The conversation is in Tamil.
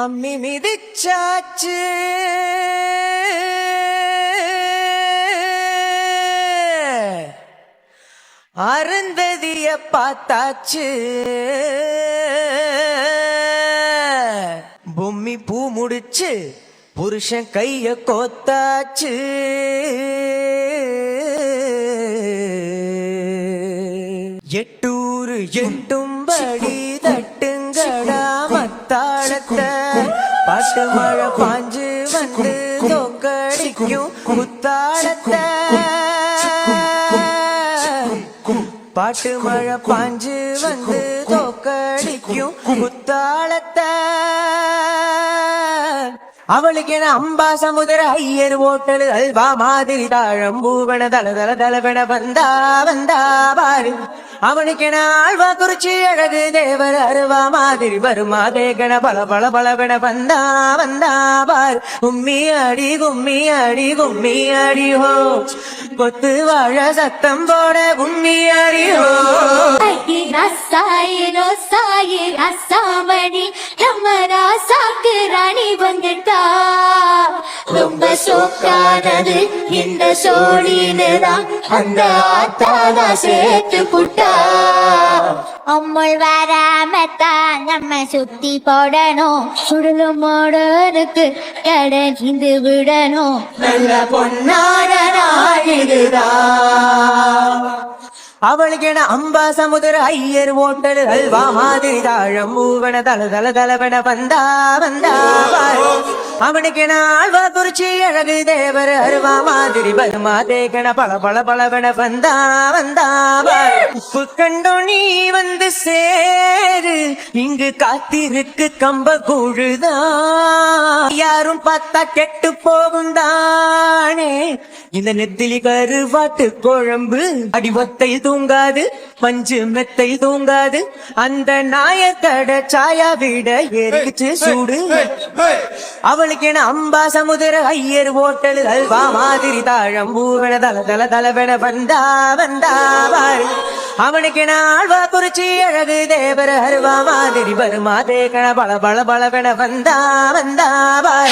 அம்மி மிதிச்சாச்சு. அருந்ததிய பார்த்தாச்சு. பொம்மி பூ முடிச்சு புருஷன் கைய கோத்தாச்சு. எட்டூரு எட்டும்படி தட்டு மத்தாளத்தை பாட்டு மழை பாஞ்சு வந்து தோக்கடிக்கும் முத்தாளத்தை. பாட்டு மழை பாஞ்சு வந்து தோக்கடிக்கும் முத்தாளத்தை. அவளுக்கு என அம்பா சமுதிர ஐயர் ஓட்டல் அல்வா மாதிரி தாழம் பூவன தல தல தலவென வந்தா வந்தா பாரு. அவனுக்கு என ஆழ்வா குறிச்சி அழகு தேவர் அருவா மாதிரி வருமா தேகன பல பல பலவென வந்தா வந்தா பாரு. கும்மி அடி கும்மி அடி கும்மி அடி ஹோ. கொத்து வாழ சத்தம் போட கும்மி அடி ஹோ. ஐ சாயி ரசாய் ரசாமணி நம்ம ராசாக்கு ராணி வந்து சோக்கானது இந்த சோழினுதான். அந்த ஆத்தாதா சேர்த்து புட்டா. அம்மல் வராமத்தான் நம்ம சுத்தி போடணும். சுடலும் மோடனுக்கு இருந்து விடணும். நல்ல பொன்னான நாள் இதுதான் அவளுக்கு என அம்பா சமுதிர ஐயர் ஓட்டல் அல்வா மாதிரி தாழம் மூவன தல தல தலவன வந்தா வந்தா. அவனுக்கு என குறிச்சி அழகு தேவர் அருவா மாதிரி பருமா தேகன பல பல பலவன வந்தா வந்தா உப்பு கண்டோ நீ வந்து சேரு. இங்கு காத்திருக்கு கம்ப கூழுதான் யாரும் பார்த்தா கெட்டு போகும்தான் இந்த நெத்திலி கருவாட்டு குழம்பு அடிவத்தை தூங்காது பஞ்சு மெத்தை தூங்காது அந்த நாயக்கட சாயா விட எரிச்சு சூடு அவளுக்கு என அம்பா சமுதிர ஐயர் ஓட்டல் அல்வா மாதிரி தாழம் பூவன தல தல தலவென வந்தா வந்தா பாரு. அவனுக்கு என ஆழ்வா குறிச்சி அழகு தேவர அருவா மாதிரி வருமா தேகன பல பல பலவென வந்தா வந்தா பாரு.